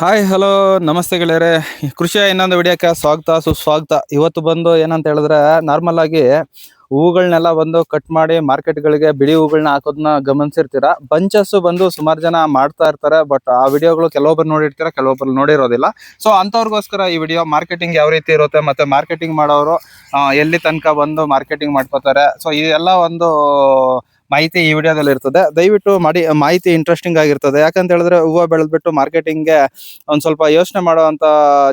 Hi hello ನಮಸ್ತೆ ಗೆಳೆಯರೆ. ಕೃಷಿಯ ಇನ್ನೊಂದು ವಿಡಿಯೋಕ್ಕೆ ಸ್ವಾಗತ, ಸುಸ್ವಾಗತ. ಇವತ್ತು ಬಂದು ಏನಂತ ಹೇಳಿದ್ರೆ ನಾರ್ಮಲ್ ಆಗಿ ಹೂಗಳನ್ನೆಲ್ಲ ಬಂದು ಕಟ್ ಮಾಡಿ ಮಾರ್ಕೆಟ್ಗಳಿಗೆ ಬಿಡಿ ಹೂಗಳನ್ನ ಹಾಕೋದನ್ನ ಗಮನಿಸಿರ್ತೀರ? ಬಂಚಸ್ ಬಂದು ಸುಮಾರು ಜನ ಮಾಡ್ತಾ ಇರ್ತಾರೆ ಬಟ್ ಆ ವಿಡಿಯೋಗಳು ಕೆಲವೊಬ್ರು ನೋಡಿರ್ತೀರ ಕೆಲವೊಬ್ಬರು ನೋಡಿರೋದಿಲ್ಲ. ಸೊ ಅಂಥವ್ರಿಗೋಸ್ಕರ ಈ ವಿಡಿಯೋ ಮಾರ್ಕೆಟಿಂಗ್ ಯಾವ ರೀತಿ ಇರುತ್ತೆ ಮತ್ತೆ ಮಾರ್ಕೆಟಿಂಗ್ ಮಾಡೋರು ಎಲ್ಲಿ ತನಕ ಬಂದು ಮಾರ್ಕೆಟಿಂಗ್ ಮಾಡ್ಕೋತಾರೆ? ಸೊ ಇದೆಲ್ಲ ಒಂದು ಮಾಹಿತಿ ಈ ವಿಡಿಯೋದಲ್ಲಿ ಇರ್ತದೆ. ದಯವಿಟ್ಟು ಮಾಡಿ, ಮಾಹಿತಿ ಇಂಟ್ರೆಸ್ಟಿಂಗ್ ಆಗಿರ್ತದೆ. ಯಾಕಂತ ಹೇಳಿದ್ರೆ ಹೂವು ಬೆಳೆದ್ಬಿಟ್ಟು ಮಾರ್ಕೆಟಿಂಗ್ಗೆ ಒಂದು ಸ್ವಲ್ಪ ಯೋಚನೆ ಮಾಡುವಂತ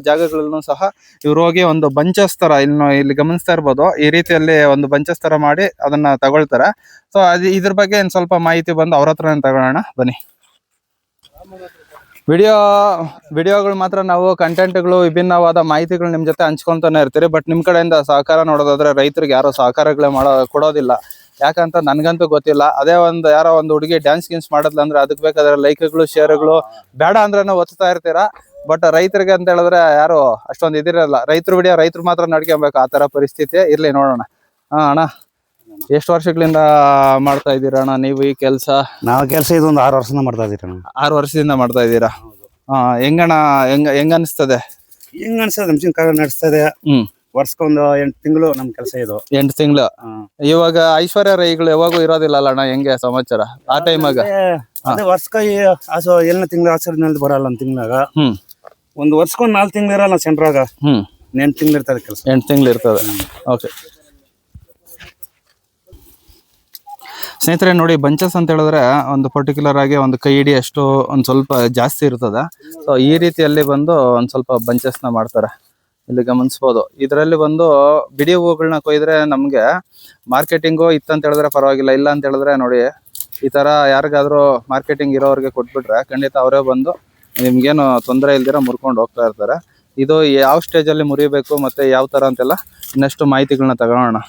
ಜಾಗಗಳನ್ನು ಸಹ ಇವ್ರು ಹೋಗಿ ಒಂದು ಬಂಚಸ್ ತರ ಇನ್ನು ಇಲ್ಲಿ ಗಮನಿಸ್ತಾ ಇರ್ಬೋದು, ಈ ರೀತಿಯಲ್ಲಿ ಒಂದು ಬಂಚಸ್ ತರ ಮಾಡಿ ಅದನ್ನ ತಗೊಳ್ತಾರೆ. ಸೊ ಅದು ಇದ್ರ ಬಗ್ಗೆ ಒಂದು ಸ್ವಲ್ಪ ಮಾಹಿತಿ ಬಂದು ಅವ್ರ ಹತ್ರನೇ ತಗೊಳ್ಳೋಣ. ಬನ್ನಿ. ವಿಡಿಯೋ, ವಿಡಿಯೋಗಳು ಮಾತ್ರ ನಾವು ಕಂಟೆಂಟ್ಗಳು ವಿಭಿನ್ನವಾದ ಮಾಹಿತಿಗಳು ನಿಮ್ಮ ಜೊತೆ ಹಂಚ್ಕೊಂತಾನೆ ಇರ್ತೀರಿ. ಬಟ್ ನಿಮ್ಮ ಕಡೆಯಿಂದ ಸಹಕಾರ ನೋಡೋದಾದ್ರೆ ರೈತರಿಗೆ ಯಾರೋ ಸಹಕಾರಗಳೇ ಮಾಡೋ, ಕೊಡೋದಿಲ್ಲ. ಯಾಕಂತ ನನ್ಗಂತೂ ಗೊತ್ತಿಲ್ಲ. ಅದೇ ಒಂದು ಯಾರೋ ಒಂದು ಹುಡುಗಿ ಡ್ಯಾನ್ಸ್ ಗಿನ್ಸ್ ಮಾಡಿದ್ಲ ಅಂದ್ರೆ ಅದಕ್ಕೆ ಬೇಕಾದ್ರೆ ಲೈಕ್ಗಳು ಶೇರ್ಗಳು ಬೇಡ ಅಂದ್ರೆ ಒತ್ತಾ ಇರ್ತೀರಾ? ಬಟ್ ರೈತರಿಗೆ ಅಂತ ಹೇಳಿದ್ರೆ ಯಾರು ಅಷ್ಟೊಂದು ಇದಿರಲ್ಲ. ರೈತರು ವಿಡಿಯೋ ರೈತರು ಮಾತ್ರ ನಡ್ಕೊಬೇಕು. ಆ ತರ ಪರಿಸ್ಥಿತಿ ಇರ್ಲಿ ನೋಡೋಣ. ಹಾ ಅಣ್ಣ. ಎಷ್ಟು ವರ್ಷಗಳಿಂದ ಮಾಡ್ತಾ ಇದ್ದೀರಾ ಅಣ್ಣ ನೀವು ಈ ಕೆಲಸ? ನಾವು ಕೆಲಸ ಇದೊಂದು ಆರು ವರ್ಷದಿಂದ ಮಾಡ್ತಾ ಇದೀರಿ ನಾವು ಆರು ವರ್ಷದಿಂದ ಮಾಡ್ತಾ ಇದ್ದೀರಾ? ಹಾ ಹೆಂಗಣ್ಣ ಹೆಂಗ ಹೆಂಗ ಅನಿಸ್ತದೆ? ಹೆಂಗ ಅನ್ಸದ ಮಿಷಿನ್ ಕಾಲ ನಡೆಸ್ತದೆ ಹ್ಮ್. ವರ್ಷಕ್ಕೊಂದು ಎಂಟು ತಿಂಗಳು ನಮ್ ಕೆಲಸ ಇದು. ಎಂಟು ತಿಂಗಳು. ಇವಾಗ ಐಶ್ವರ್ಯ ರೈಗಳು ಯಾವಾಗೂ ಇರೋದಿಲ್ಲ ಅಲ್ಲ ಅಣ್ಣ ಹೆಂಗೆ ಸಮಾಚಾರ? ಆ ಟೈಮಾಗ ಅದೇ ವರ್ಷಕ್ಕೆ ಎಲ್ನ ತಿಂಗಳು ಆಚರಣೆಯಲ್ಲಿ ಬರಲ್ಲ ಒಂದು ತಿಂಗಳಾಗ. ಹ್ಮ್. ಒಂದು ವರ್ಷಕ್ಕೊಂದು ನಾಲ್ಕು ತಿಂಗಳು ಇರಲ್ಲ ಸೆಂಟ್ರಾಗ. ಹ್ಮ್. ಎಂಟು ತಿಂಗಳು ಇರ್ತದೆ ಕೆಲಸ. ಎಂಟು ತಿಂಗಳು ಇರ್ತದೆ. ಓಕೆ ಸ್ನೇಹಿತರೆ ನೋಡಿ ಬಂಚಸ್ ಅಂತ ಹೇಳಿದ್ರೆ ಒಂದು ಪರ್ಟಿಕ್ಯುಲರ್ ಆಗಿ ಒಂದು ಕೈ ಹಿಡಿಯಷ್ಟು ಒಂದು ಸ್ವಲ್ಪ ಜಾಸ್ತಿ ಇರ್ತದೆ. ಸೊ ಈ ರೀತಿಯಲ್ಲಿ ಬಂದು ಒಂದು ಸ್ವಲ್ಪ ಬಂಚಸ್ನ ಮಾಡ್ತಾರೆ. ಇಲ್ಲಿ ಗಮನಿಸ್ಬೋದು. ಇದರಲ್ಲಿ ಬಂದು ಬಿಡಿ ಹೂಗಳನ್ನ ಕೊಯ್ದ್ರೆ ನಮ್ಗೆ ಮಾರ್ಕೆಟಿಂಗು ಇತ್ತಂತ ಹೇಳಿದ್ರೆ ಪರವಾಗಿಲ್ಲ, ಇಲ್ಲ ಅಂತ ಹೇಳಿದ್ರೆ ನೋಡಿ, ಈ ತರ ಯಾರಿಗಾದ್ರೂ ಮಾರ್ಕೆಟಿಂಗ್ ಇರೋರಿಗೆ ಕೊಟ್ಬಿಟ್ರೆ ಖಂಡಿತ ಅವರೇ ಬಂದು ನಿಮ್ಗೇನು ತೊಂದರೆ ಇಲ್ದಿರ ಮುರ್ಕೊಂಡು ಹೋಗ್ತಾ ಇರ್ತಾರೆ. ಇದು ಯಾವ ಸ್ಟೇಜ್ ಅಲ್ಲಿ ಮುರಿಬೇಕು ಮತ್ತೆ ಯಾವ ತರ ಅಂತೆಲ್ಲ ಇನ್ನಷ್ಟು ಮಾಹಿತಿಗಳನ್ನ ತಗೊಳ್ಳೋಣ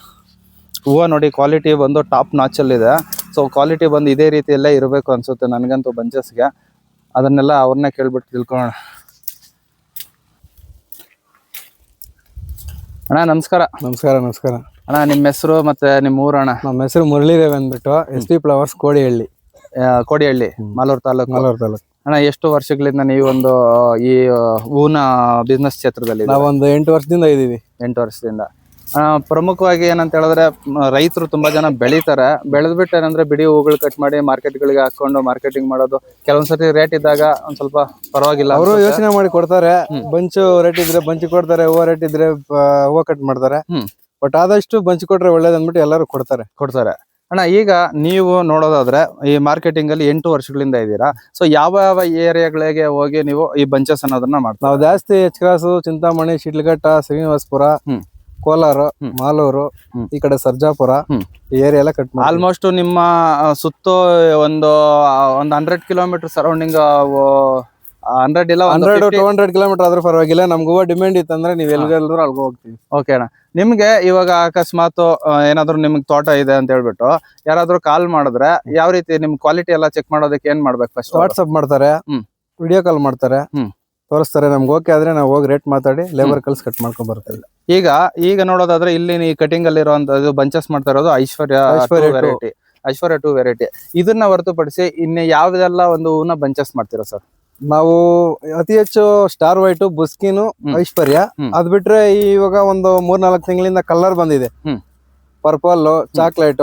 ಹೂವು ನೋಡಿ ಕ್ವಾಲಿಟಿ ಬಂದು ಟಾಪ್ ನಾಚಲ್ಲಿದೆ ಸೊ ಕ್ವಾಲಿಟಿ ಬಂದು ಇದೇ ರೀತಿಯಲ್ಲೇ ಇರಬೇಕು ಅನ್ಸುತ್ತೆ ನನಗಂತೂ ಬಂಚಸ್ಗೆ ಅದನ್ನೆಲ್ಲ ಅವ್ರನ್ನೇ ಕೇಳ್ಬಿಟ್ಟು ತಿಳ್ಕೊಳ್ಳೋಣ. ಅಣ್ಣ ನಮಸ್ಕಾರ. ನಮಸ್ಕಾರ ನಮಸ್ಕಾರ. ಅಣ್ಣ ನಿಮ್ಮ ಹೆಸರು ಮತ್ತೆ ನಿಮ್ಮ ಊರು ಅಣ್ಣ? ನಮ್ಮ ಹೆಸರು ಮುರಳಿದೇವ್ ಅಂದ್ಬಿಟ್ಟು S P flowers Kodihalli. Kodihalli Malur taluk. Malur taluk. ಅಣ್ಣ ಎಷ್ಟು ವರ್ಷಗಳಿಂದ ನೀವು ಒಂದು ಈ ಹೂವಿನ ಬಿಸ್ನೆಸ್ ಕ್ಷೇತ್ರದಲ್ಲಿ? ನಾವೊಂದು ಎಂಟು ವರ್ಷದಿಂದ ಇದ್ದೀವಿ. ಎಂಟು ವರ್ಷದಿಂದ. ಪ್ರಮುಖವಾಗಿ ಏನಂತ ಹೇಳಿದ್ರೆ ರೈತರು ತುಂಬಾ ಜನ ಬೆಳಿತಾರೆ. ಬೆಳೆದ್ಬಿಟ್ಟು ಏನಂದ್ರೆ ಬಿಡಿ ಹೂಗಳು ಕಟ್ ಮಾಡಿ ಮಾರ್ಕೆಟ್ಗಳಿಗೆ ಹಾಕೊಂಡು ಮಾರ್ಕೆಟಿಂಗ್ ಮಾಡೋದು. ಕೆಲವೊಂದ್ಸತಿ ರೇಟ್ ಇದ್ದಾಗ ಒಂದ್ ಸ್ವಲ್ಪ ಪರವಾಗಿಲ್ಲ ಅವರು. ಯೋಚನೆ ಮಾಡಿ ಕೊಡ್ತಾರೆ. ಬಂಚು ರೇಟ್ ಇದ್ರೆ ಬಂಚ್ ಕೊಡ್ತಾರೆ ಹೂವು ರೇಟ್ ಇದ್ರೆ ಹೂವ ಕಟ್ ಮಾಡ್ತಾರೆ. ಬಟ್ ಆದಷ್ಟು ಬಂಚ್ ಕೊಟ್ರೆ ಒಳ್ಳೇದು ಅಂದ್ಬಿಟ್ಟು ಎಲ್ಲರೂ ಕೊಡ್ತಾರೆ. ಕೊಡ್ತಾರೆ. ಅಣ್ಣ ಈಗ ನೀವು ನೋಡೋದಾದ್ರೆ ಈ ಮಾರ್ಕೆಟಿಂಗ್ ಅಲ್ಲಿ ಎಂಟು ವರ್ಷಗಳಿಂದ ಇದ್ದೀರಾ. ಸೊ ಯಾವ ಯಾವ ಏರಿಯಾಗಳಿಗೆ ಹೋಗಿ ನೀವು ಈ ಬಂಚಸ್ ಅನ್ನೋದನ್ನ ಮಾಡ್ತಾ ನಾವು ಜಾಸ್ತಿ ಎಚ್ ಕ್ರಾಸು ಚಿಂತಾಮಣಿ ಶಿಡ್ಲಘಟ್ಟ ಶ್ರೀನಿವಾಸಪುರ. ಕೋಲಾರ. ಮಾಲೂರು. ಈ ಕಡೆ ಸರ್ಜಾಪುರ. ಏರಿಯಾ ಎಲ್ಲ ಕಟ್ ಆಲ್ಮೋಸ್ಟ್ ನಿಮ್ಮ ಸುತ್ತ ಒಂದು ಒಂದು ಹಂಡ್ರೆಡ್ ಕಿಲೋಮೀಟರ್ ಸರೌಂಡಿಂಗ್ ಹಂಡ್ರೆಡ್ ಇಲ್ಲ ಹಂಡ್ರೆಡ್ ಟೂ ಹಂಡ್ರೆಡ್ ಕಿಲೋಮೀಟರ್ ಆದ್ರೂ ಪರವಾಗಿಲ್ಲ ನಮ್ಗೆ ಹೂವು ಡಿಮ್ಯಾಂಡ್ ಇತ್ತಂದ್ರೆ ನೀವು ಎಲ್ಲಿಗೆಲ್ಲರೂ ಅಲ್ಗೆ ಹೋಗ್ತೀವಿ ಓಕೆ ಅಣ್ಣ ನಿಮ್ಗೆ ಇವಾಗ ಅಕಸ್ಮಾತ್ ಏನಾದರೂ ನಿಮ್ಗೆ ತೋಟ ಇದೆ ಅಂತ ಹೇಳ್ಬಿಟ್ಟು ಯಾರಾದ್ರೂ ಕಾಲ್ ಮಾಡಿದ್ರೆ ಯಾವ ರೀತಿ ನಿಮ್ ಕ್ವಾಲಿಟಿ ಎಲ್ಲ ಚೆಕ್ ಮಾಡೋದಕ್ಕೆ ಏನ್ ಮಾಡ್ಬೇಕು ಫಸ್ಟ್ ವಾಟ್ಸ್ಆಪ್ ಮಾಡ್ತಾರೆ ಹ್ಮ್. ವಿಡಿಯೋ ಕಾಲ್ ಮಾಡ್ತಾರೆ ಹ್ಮ್. ತೋರಿಸ್ತಾರೆ. ನಮ್ಗೆ ಓಕೆ ಆದ್ರೆ ನಾವು ಹೋಗಿ ರೇಟ್ ಮಾತಾಡಿ ಲೇಬರ್ ಕಲ್ಸ್ ಕಟ್ ಮಾಡ್ಕೊಂಡ್ ಬರ್ತೀವಿ. ಈಗ ಈಗ ನೋಡೋದಾದ್ರೆ ಇಲ್ಲಿ ಈ ಕಟಿಂಗ್ ಅಲ್ಲಿ ಇರುವಂತದ್ದು ಬಂಚಸ್ ಮಾಡ್ತಾ ಇರೋದು Aishwarya Aishwarya. Variety Aishwarya two variety ಇದನ್ನ ಹೊರತುಪಡಿಸಿ ಇನ್ನು ಯಾವ್ದೆಲ್ಲ ಒಂದು ಹೂವನ್ನ ಬಂಚಸ್ ಮಾಡ್ತೀರಾ ಸರ್ ನಾವು ಅತಿ ಹೆಚ್ಚು ಸ್ಟಾರ್ ವೈಟ್ ಬುಸ್ಕಿನು. ಐಶ್ವರ್ಯ. ಅದ್ ಬಿಟ್ರೆ ಇವಾಗ ಒಂದು ಮೂರ್ ನಾಲ್ಕು ತಿಂಗಳಿಂದ ಕಲರ್ ಬಂದಿದೆ. Purple chocolate.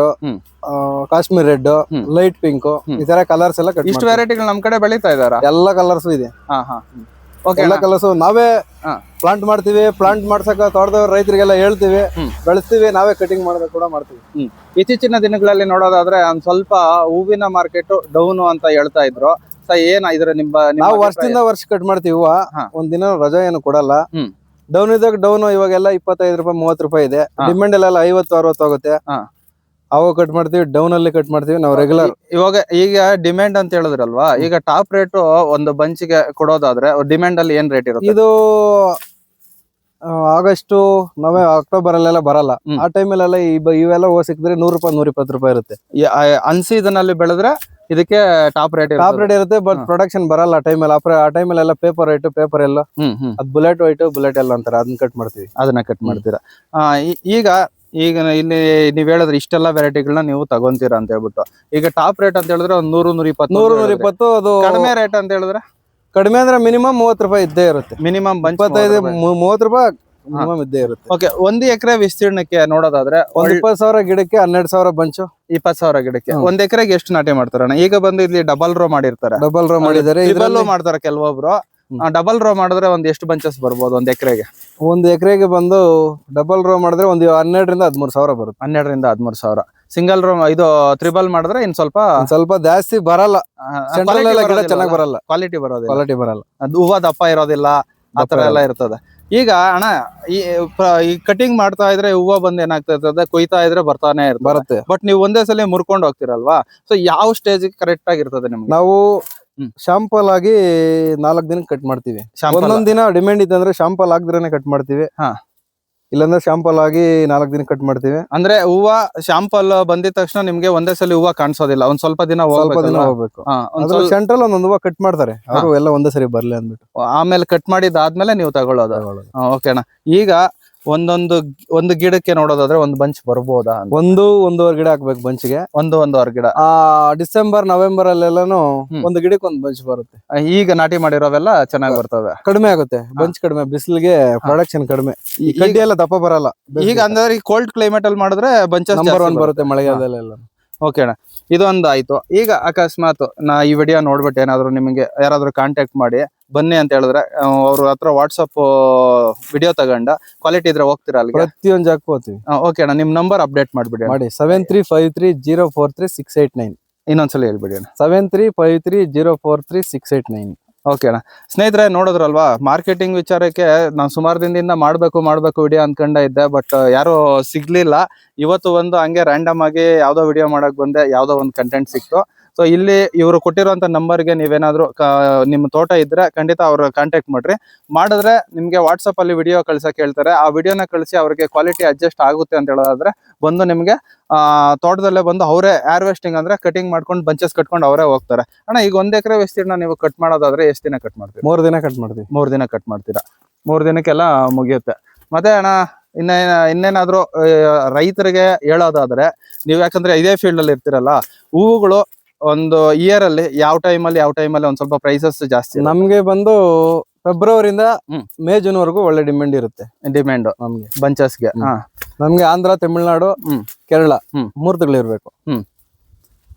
Kashmir red light pink ಈ ತರ ಕಲರ್ಸ್ ಎಲ್ಲ ಕಟ್ ಇಷ್ಟು ವೆರೈಟಿಗಳು ನಮ್ ಕಡೆ ಬೆಳೀತಾ ಇದಾರ ಎಲ್ಲ ಕಲರ್ಸ್ ಇದೆ. ಹಾ ಹಾ. ಎಲ್ಲ ಕೆಲಸ ನಾವೇ ಪ್ಲಾಂಟ್ ಮಾಡ್ತೀವಿ ಪ್ಲಾಂಟ್ ಮಾಡ್ಸಕ ತೋಟದವ್ರ ರೈತರಿಗೆಲ್ಲ ಹೇಳ್ತೀವಿ. ಬೆಳೆಸ್ತೀವಿ ನಾವೇ ಕಟಿಂಗ್ ಮಾಡೋದು ಕೂಡ ಮಾಡ್ತೀವಿ. ಇತ್ತೀಚಿನ ದಿನಗಳಲ್ಲಿ ನೋಡೋದಾದ್ರೆ ಒಂದ್ ಸ್ವಲ್ಪ ಹೂವಿನ ಮಾರ್ಕೆಟ್ ಡೌನ್ ಅಂತ ಹೇಳ್ತಾ ಇದ್ರು. ಏನ ಇದ್ರ ನಿಮ್ಮ ನಾವು ವರ್ಷದಿಂದ ವರ್ಷ ಕಟ್ ಮಾಡ್ತೀವಿ ಹೂವ. ಒಂದ್ ದಿನ ರಜಾ ಏನು ಕೊಡಲ್ಲ. ಡೌನ್ ಇದ್ದಾಗ ಡೌನ್ ಇವಾಗೆಲ್ಲ ಇಪ್ಪತ್ತೈದು ರೂಪಾಯಿ ಮೂವತ್ತು ರೂಪಾಯಿ ಇದೆ. ಡಿಮ್ಯಾಂಡ್ ಎಲ್ಲ ಐವತ್ತು ಅರವತ್ತು ಆಗುತ್ತೆ. ಅವು ಕಟ್ ಮಾಡ್ತೀವಿ ಡೌನ್ ಅಲ್ಲಿ ಕಟ್ ಮಾಡ್ತೀವಿ ನಾವು ರೆಗ್ಯುಲರ್ ಇವಾಗ ಈಗ ಡಿಮ್ಯಾಂಡ್ ಅಂತ ಹೇಳಿದ್ರಲ್ವಾ ಈಗ ಟಾಪ್ ರೇಟ್ ಒಂದು ಬಂಚಿಗೆ ಕೊಡೋದಾದ್ರೆ ಡಿಮ್ಯಾಂಡ್ ಅಲ್ಲಿ ಏನ್ ರೇಟ್ ಇರುತ್ತೆ? ಇದು ಆಗಸ್ಟ್ ನವೆಂಬರ್ ಅಕ್ಟೋಬರ್ ಅಲ್ಲೆಲ್ಲ ಬರಲ್ಲ ಆ ಆ ಟೈಮಲ್ಲೆಲ್ಲ ಇವೆಲ್ಲ ಹೋಗಿ ಸಿಕ್ಕಿದ್ರೆ ನೂರು ರೂಪಾಯಿ ನೂರ ಇಪ್ಪತ್ತು ರೂಪಾಯಿ ಇರುತ್ತೆ. ಅನ್ಸೀಸನ್ ಅಲ್ಲಿ ಬೆಳೆದ್ರೆ ಇದಕ್ಕೆ ಟಾಪ್ ರೇಟ್ ಟಾಪ್ ರೇಟ್ ಇರುತ್ತೆ ಬಟ್. ಪ್ರೊಡಕ್ಷನ್ ಬರಲ್ಲ ಟೈಮಲ್ಲಿ ಆ ಟೈಮಲ್ಲೆಲ್ಲ ಪೇಪರ್ ಐಟು ಪೇಪರ್ ಎಲ್ಲ ಅದ್ ಬುಲೆಟ್ ವೈಟ್ ಬುಲೆಟ್ ಎಲ್ಲ ಅಂತಾರೆ ಅದನ್ನ ಕಟ್ ಮಾಡ್ತೀವಿ. ಅದನ್ನ ಕಟ್ ಮಾಡ್ತೀರಾ? ಆ, ಈಗ ಈಗ ಇಲ್ಲಿ ನೀವ್ ಹೇಳಿದ್ರೆ ಇಷ್ಟೆಲ್ಲ ವೆರೈಟಿಗಳನ್ನ ನೀವು ತಗೊಂತೀರಾ ಅಂತ ಹೇಳ್ಬಿಟ್ಟು. ಈಗ ಟಾಪ್ ರೇಟ್ ಅಂತ ಹೇಳಿದ್ರೆ ಒಂದ್ ನೂರು ನೂರ ಇಪ್ಪತ್ತು ನೂರು ನೂರ ಇಪ್ಪತ್ತು ಅದು ಕಡಿಮೆ ರೇಟ್ ಅಂತ ಹೇಳಿದ್ರೆ? ಕಡಿಮೆ ಅಂದ್ರೆ ಮಿನಿಮಮ್ ಮೂವತ್ತು ರೂಪಾಯಿ ಇದ್ದೇ ಇರುತ್ತೆ. ಮಿನಿಮಮ್ ಇಪ್ಪತ್ತೈದು ಮೂವತ್ತು ರೂಪಾಯಿ ಮಿನಿಮಮ್ ಇದ್ದೇ ಇರುತ್ತೆ. ಓಕೆ ಒಂದು ಎಕರೆ ವಿಸ್ತೀರ್ಣಕ್ಕೆ ನೋಡೋದಾದ್ರೆ ಒಂದ್ ಇಪ್ಪತ್ತು ಸಾವಿರ ಗಿಡಕ್ಕೆ ಹನ್ನೆರಡು ಸಾವಿರ ಬಂಚು. ಇಪ್ಪತ್ ಸಾವಿರ ಗಿಡಕ್ಕೆ. ಒಂದ್ ಎಕರೆಗೆ ಎಷ್ಟು ನಾಟಿ ಮಾಡ್ತಾರಣ್ಣ? ಈಗ ಬಂದು ಇಲ್ಲಿ ಡಬಲ್ ರೋ ಮಾಡಿರ್ತಾರೆ. ಡಬಲ್ ರೋ ಮಾಡಿದ್ದಾರೆ. ಮಾಡ್ತಾರೆ ಕೆಲವೊಬ್ರು. ಡಬಲ್ ರೋ ಮಾಡಿದ್ರೆ ಒಂದ್ ಎಷ್ಟು ಬಂಚಸ್ ಬರ್ಬೋದು ಒಂದ್ ಎಕರೆಗೆ? ಒಂದ್ ಎಕರೆಗೆ ಬಂದು ಡಬಲ್ ರೋ ಮಾಡಿದ್ರೆ ಒಂದು ಹನ್ನೆರಡರಿಂದ ಹದಿಮೂರು ಸಾವಿರ ಬರುತ್ತೆ. ಹನ್ನೆರಡರಿಂದ ಹದಿಮೂರು ಸಾವಿರ. ಸಿಂಗಲ್ ರೋ ಇದು ತ್ರಿಬಲ್ ಮಾಡಿದ್ರೆ ಇನ್ ಸ್ವಲ್ಪ ಸ್ವಲ್ಪ ಜಾಸ್ತಿ ಬರಲ್ಲ. ಸೆಂಟ್ರಲ್ ಎಲ್ಲ ಗಿಡ ಚೆನ್ನಾಗಿ ಬರಲ್ಲ. ಕ್ವಾಲಿಟಿ ಬರೋದಿಲ್ಲ. ಕ್ವಾಲಿಟಿ ಬರಲ್ಲ. ಅದು ಹೂವ ದಪ್ಪ ಇರೋದಿಲ್ಲ ಆತರ ತರ ಎಲ್ಲ ಇರ್ತದೆ. ಈಗ ಅಣ್ಣ ಈ ಕಟಿಂಗ್ ಮಾಡ್ತಾ ಇದ್ರೆ ಹೂವ ಬಂದ್ ಏನಾಗ್ತಾ ಇರ್ತದೆ ಕೊಯ್ತಾ ಇದ್ರೆ ಬರ್ತಾನೆ ಬರುತ್ತೆ. ಬಟ್ ನೀವು ಒಂದೇ ಸಲ ಮುರ್ಕೊಂಡು ಹೋಗ್ತಿರಲ್ವಾ? ಸೊ ಯಾವ ಸ್ಟೇಜ್ ಕರೆಕ್ಟ್ ಆಗಿರ್ತದೆ ನಿಮ್ಗೆ? ನಾವು. ಶಾಂಪಲ್ ಆಗಿ ನಾಲ್ಕ್ ದಿನ ಕಟ್ ಮಾಡ್ತೀವಿ. ಒಂದೊಂದ್ ದಿನ ಡಿಮ್ಯಾಂಡ್ ಇತ್ತಂದ್ರೆ ಶಾಂಪಲ್ ಆಗದ್ರೆ ಕಟ್ ಮಾಡ್ತೀವಿ. ಹಾ. ಇಲ್ಲಾಂದ್ರೆ ಶಾಂಪಲ್ ಆಗಿ ನಾಲ್ಕ್ ದಿನ ಕಟ್ ಮಾಡ್ತೀವಿ. ಅಂದ್ರೆ ಹೂವ ಶಾಂಪಲ್ ಬಂದಿದ ತಕ್ಷಣ ನಿಮ್ಗೆ ಒಂದೇ ಸಲ ಹೂವ ಕಾಣಿಸೋದಿಲ್ಲ. ಒಂದ್ ಸ್ವಲ್ಪ ದಿನ ಸ್ವಲ್ಪ ದಿನ ಹೋಗ್ಬೇಕು. ಹಾ, ಒಂದ್ ಸ್ವಲ್ಪ- ಸೆಂಟ್ರಲ್ ಒಂದೊಂದು ಹೂವ ಕಟ್ ಮಾಡ್ತಾರೆ. ಅವರು ಎಲ್ಲ ಒಂದೇ ಸರಿ ಬರ್ಲಿ ಅಂದ್ಬಿಟ್ಟು. ಆಮೇಲೆ ಕಟ್ ಮಾಡಿದಾದ್ಮೇಲೆ ನೀವು ತಗೊಳ್ಳೋದು. ತಗೊಳ್ಳೋದು. ಓಕೆ ಅಣ್ಣ. ಈಗ ಒಂದೊಂದು ಒಂದು ಗಿಡಕ್ಕೆ ನೋಡೋದಾದ್ರೆ ಒಂದು ಬಂಚ್ ಬರ್ಬೋದಾ ಒಂದು ಒಂದೂವರೆ ಗಿಡ ಹಾಕ್ಬೇಕು ಬಂಚ್ಗೆ ಒಂದು ಒಂದೂವರೆ ಗಿಡ. ಆ ಡಿಸೆಂಬರ್ ನವೆಂಬರ್ ಅಲ್ಲೆಲ್ಲಾನು. ಒಂದು ಗಿಡಕ್ಕೆ ಒಂದು ಬಂಚ್ ಬರುತ್ತೆ. ಈಗ ನಾಟಿ ಮಾಡಿರೋವೆಲ್ಲ ಚೆನ್ನಾಗಿ ಬರ್ತವೆ. ಕಡಿಮೆ ಆಗುತ್ತೆ ಬಂಚ್ ಕಡಿಮೆ ಬಿಸಿಲಿಗೆ ಪ್ರೊಡಕ್ಷನ್ ಕಡಿಮೆ. ಈ ಕಡ್ಡಿ ಎಲ್ಲ ದಪ್ಪ ಬರಲ್ಲ ಈಗ ಅಂದ್ರೆ ಕೋಲ್ಡ್ ಕ್ಲೈಮೇಟ್ ಅಲ್ಲಿ ಮಾಡಿದ್ರೆ ಬಂಚಸ್ ನಂಬರ್ ಒನ್ ಬರುತ್ತೆ ಮಳೆಗಾಲದಲ್ಲೆಲ್ಲ. ಓಕೆ ಅಣ್ಣ. ಇದೊಂದು ಆಯ್ತು ಈಗ ಅಕಸ್ಮಾತ್ ನಾ ಈ ವಿಡಿಯೋ ನೋಡ್ಬಿಟ್ಟು ಏನಾದ್ರು ನಿಮಗೆ ಯಾರಾದ್ರೂ ಕಾಂಟ್ಯಾಕ್ಟ್ ಮಾಡಿ ಬನ್ನಿ ಅಂತ ಹೇಳಿದ್ರೆ ಅವ್ರ ಹತ್ರ ವಾಟ್ಸಪ್ ವಿಡಿಯೋ ತಗೊಂಡ ಕ್ವಾಲಿಟಿ ಇದ್ರೆ ಹೋಗ್ತೀರಾ ಅಲ್ಲಿ ಪ್ರತಿಯೊಂದು ಜಾಗಕ್ಕೂ ಹೋಗ್ತೀವಿ. ಓಕೆ ಅಣ್ಣ ನಿಮ್ ನಂಬರ್ ಅಪ್ಡೇಟ್ ಮಾಡ್ಬಿಡಿ. ಮಾಡಿ seven three five three zero four three six eight nine ಇನ್ನೊಂದ್ಸಲ ಹೇಳ್ಬಿಡಿ ಅಣ್ಣ. Seven three five three zero four three six eight nine okay ಅಣ್ಣ. ಸ್ನೇಹಿತರೆ ನೋಡಿದ್ರಲ್ವಾ ಮಾರ್ಕೆಟಿಂಗ್ ವಿಚಾರಕ್ಕೆ ನಾನು ಸುಮಾರು ದಿನದಿಂದ ಮಾಡಬೇಕು ಮಾಡಬೇಕು ವಿಡಿಯೋ ಅನ್ಕೊಂಡ ಇದ್ದೆ ಬಟ್ ಯಾರು ಸಿಗ್ಲಿಲ್ಲ. ಇವತ್ತು ಒಂದು ಹಂಗೆ ರ್ಯಾಂಡಮ್ ಆಗಿ ಯಾವುದೋ ವಿಡಿಯೋ ಮಾಡಕ್ ಬಂದೆ ಯಾವುದೋ ಒಂದು ಕಂಟೆಂಟ್ ಸಿಕ್ತು. ಸೊ ಇಲ್ಲಿ ಇವರು ಕೊಟ್ಟಿರುವಂತ ನಂಬರ್ಗೆ ನೀವೇನಾದ್ರೂ ನಿಮ್ಮ ತೋಟ ಇದ್ರೆ ಖಂಡಿತ ಅವ್ರ ಕಾಂಟ್ಯಾಕ್ಟ್ ಮಾಡ್ರಿ. ಮಾಡಿದ್ರೆ ನಿಮ್ಗೆ ವಾಟ್ಸಪ್ ಅಲ್ಲಿ ವಿಡಿಯೋ ಕಳ್ಸಕ್ ಹೇಳ್ತಾರೆ. ಆ ವಿಡಿಯೋನ ಕಳಿಸಿ ಅವ್ರಿಗೆ ಕ್ವಾಲಿಟಿ ಅಡ್ಜಸ್ಟ್ ಆಗುತ್ತೆ ಅಂತ ಹೇಳೋದಾದ್ರೆ ಬಂದು ನಿಮ್ಗೆ ತೋಟದಲ್ಲೇ ಬಂದು ಅವರೇ ವೇಸ್ಟಿಂಗ್ ಅಂದ್ರೆ ಕಟಿಂಗ್ ಮಾಡ್ಕೊಂಡು ಬಂಚಸ್ ಕಟ್ಕೊಂಡು ಅವರೇ ಹೋಗ್ತಾರೆ. ಅಣ್ಣ ಈಗ ಒಂದ್ ಎಕರೆ ವಿಸ್ತೀರ್ಣ ನೀವು ಕಟ್ ಮಾಡೋದಾದ್ರೆ ಎಷ್ಟು ದಿನ ಕಟ್ ಮಾಡ್ತೀವಿ ಮೂರು ದಿನ ಕಟ್ ಮಾಡ್ತೀವಿ. ಮೂರು ದಿನ ಕಟ್ ಮಾಡ್ತೀರಾ? ಮೂರು ದಿನಕ್ಕೆಲ್ಲ ಮುಗಿಯುತ್ತೆ. ಮತ್ತೆ ಅಣ್ಣ ಇನ್ನೇ ಇನ್ನೇನಾದ್ರೂ ರೈತರಿಗೆ ಹೇಳೋದಾದ್ರೆ ನೀವು ಯಾಕಂದ್ರೆ ಇದೇ ಫೀಲ್ಡ್ ಅಲ್ಲಿ ಇರ್ತೀರಲ್ಲ ಹೂವುಗಳು ಒಂದು ಇಯರ್ ಅಲ್ಲಿ ಯಾವ ಟೈಮ್ ಅಲ್ಲಿ ಯಾವ ಟೈಮಲ್ಲಿ ಒಂದ್ ಸ್ವಲ್ಪ ಪ್ರೈಸಸ್ ಜಾಸ್ತಿ ನಮ್ಗೆ ಬಂದು ಫೆಬ್ರವರಿಯಿಂದ ಮೇ ಜೂನ್ ವರೆಗೂ ಒಳ್ಳೆ ಡಿಮ್ಯಾಂಡ್ ಇರುತ್ತೆ. ಡಿಮ್ಯಾಂಡ್ ನಮ್ಗೆ. ಬಂಚಸ್ಗೆ ನಮ್ಗೆ ಆಂಧ್ರ ತಮಿಳ್ನಾಡು. ಕೇರಳ ಹ್ಮ್. ಮೂರ್ ತಿಂಗಳಿರ್ಬೇಕು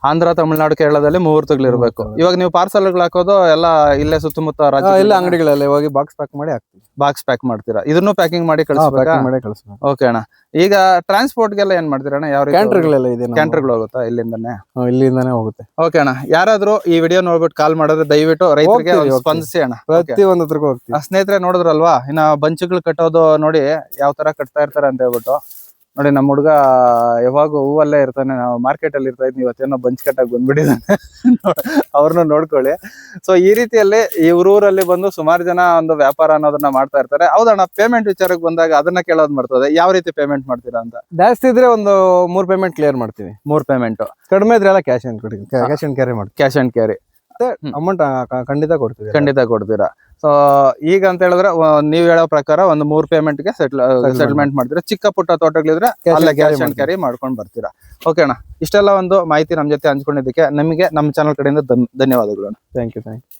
ಆಂಧ್ರ ತಮಿಳ್ನಾಡು ಕೇರಳದಲ್ಲಿ ಮುಹೂರ್ತಗಳಿರ್ಬೇಕು ಮುಹೂರ್ತಗಳು. ಇವಾಗ ನೀವು ಪಾರ್ಸಲ್ಗಳು ಹಾಕೋದು ಎಲ್ಲ ಇಲ್ಲೇ ಸುತ್ತಮುತ್ತ ರಾಜ್ಯ ಇಲ್ಲ ಅಂಗಡಿಗಳಲ್ಲಿ ಹೋಗಿ ಬಾಕ್ಸ್ ಪ್ಯಾಕ್ ಮಾಡಿ ಹಾಕ್ತೀವಿ. ಬಾಕ್ಸ್ ಪ್ಯಾಕ್ ಮಾಡ್ತೀರಾ? ಇದನ್ನು ಪ್ಯಾಕಿಂಗ್ ಮಾಡಿ ಕಳಿಸ್ಬೇಕಾ? ಓಕೆ ಅಣ್ಣ. ಈಗ ಟ್ರಾನ್ಸ್ಪೋರ್ಟ್ ಗೆಲ್ಲ ಏನ್ ಮಾಡ್ತೀರಾ ಅಣ್ಣ? ಯಾವ ಕ್ಯಾಂಟರ್ಗಳೆಲ್ಲ ಇದೆ ಕ್ಯಾಂಟರ್ಗಳು ಹೋಗುತ್ತಾ? ಇಲ್ಲಿಂದಾನೆ? ಇಲ್ಲಿಂದಾನೇ ಹೋಗುತ್ತೆ. ಓಕೆ ಅಣ್ಣ. ಯಾರಾದ್ರೂ ಈ ವಿಡಿಯೋ ನೋಡ್ಬಿಟ್ಟು ಕಾಲ್ ಮಾಡಿದ್ರೆ ದಯವಿಟ್ಟು ರೈತರಿಗೆ ಸ್ಪಂದಿಸಿ ಅಣ್ಣ. ಪ್ರತಿ ಒಂದ್ ಹತ್ರಕ್ಕೂ ಹೋಗ್ತೀವಿ ಸ್ನೇಹಿತರೆ ನೋಡಿದ್ರಲ್ವಾ? ಇನ್ನ ಬಂಚುಗಳು ಕಟ್ಟೋದು ನೋಡಿ ಯಾವ ತರ ಕಟ್ತಾ ಇರ್ತಾರೆ ಅಂತ ಹೇಳ್ಬಿಟ್ಟು. ನೋಡಿ ನಮ್ಮ ಹುಡುಗ ಯಾವಾಗ ಹೂವಲ್ಲೇ ಇರ್ತಾನೆ. ನಾವು ಮಾರ್ಕೆಟ್ ಅಲ್ಲಿ ಇರ್ತಾ ಇದ್ವಿ ಇವತ್ತೇನೋ ಬಂಚ್ ಕಟ್ಟಾಗಿ ಬಂದ್ಬಿಟ್ಟಿದ್ದಾನೆ. ಅವ್ರನ್ನ ನೋಡ್ಕೊಳ್ಳಿ. ಸೊ ಈ ರೀತಿಯಲ್ಲಿ ಈ ಊರೂರಲ್ಲಿ ಬಂದು ಸುಮಾರು ಜನ ಒಂದು ವ್ಯಾಪಾರ ಅನ್ನೋದನ್ನ ಮಾಡ್ತಾ ಇರ್ತಾರೆ. ಹೌದಣ್ಣ ಪೇಮೆಂಟ್ ವಿಚಾರಕ್ಕೆ ಬಂದಾಗ ಅದನ್ನ ಕೇಳೋದ್ ಮಾಡ್ತದೆ ಯಾವ ರೀತಿ ಪೇಮೆಂಟ್ ಮಾಡ್ತೀರಾ ಅಂತ? ಜಾಸ್ತಿ ಇದ್ರೆ ಒಂದು ಮೂರ್ ಪೇಮೆಂಟ್ ಕ್ಲಿಯರ್ ಮಾಡ್ತೀವಿ. ಮೂರ್ ಪೇಮೆಂಟ್ ಕಡಿಮೆ ಇದ್ರೆ ಎಲ್ಲ ಕ್ಯಾಶ್ ಆ್ಯಂಡ್ ಕೊಡ್ತೀವಿ ಕ್ಯಾಶ್ ಆ್ಯಂಡ್ ಕ್ಯಾರಿ ಮಾಡಿ cash and carry hmm. Amount ಖಂಡಿತ ಕೊಡ್ತೀವಿ. ಖಂಡಿತ ಕೊಡ್ತೀರಾ? ಸೊ ಈಗ ಅಂತ ಹೇಳಿದ್ರೆ ನೀವ್ ಹೇಳೋ ಪ್ರಕಾರ ಒಂದು ಮೂರ್ ಪೇಮೆಂಟ್ಗೆ ಸೆಟ್ಲ್ ಸೆಟಲ್ಮೆಂಟ್ ಮಾಡ್ತೀರಾ? ಚಿಕ್ಕ ಪುಟ್ಟ ತೋಟಗಳಿದ್ರೆ ಅಲ್ಲ ಕ್ಯಾಶ್ ಅಂಡ್ ಕ್ಯಾರಿ ಮಾಡ್ಕೊಂಡು ಬರ್ತೀರಾ? ಓಕೆ ಅಣ್ಣ ಇಷ್ಟೆಲ್ಲ ಒಂದು ಮಾಹಿತಿ ನಮ್ ಜೊತೆ ಹಂಚ್ಕೊಂಡಿದ್ದಕ್ಕೆ ನಿಮಗೆ ನಮ್ಮ ಚಾನಲ್ ಕಡೆಯಿಂದ ಧನ್ಯವಾದಗಳು. Thank you thank you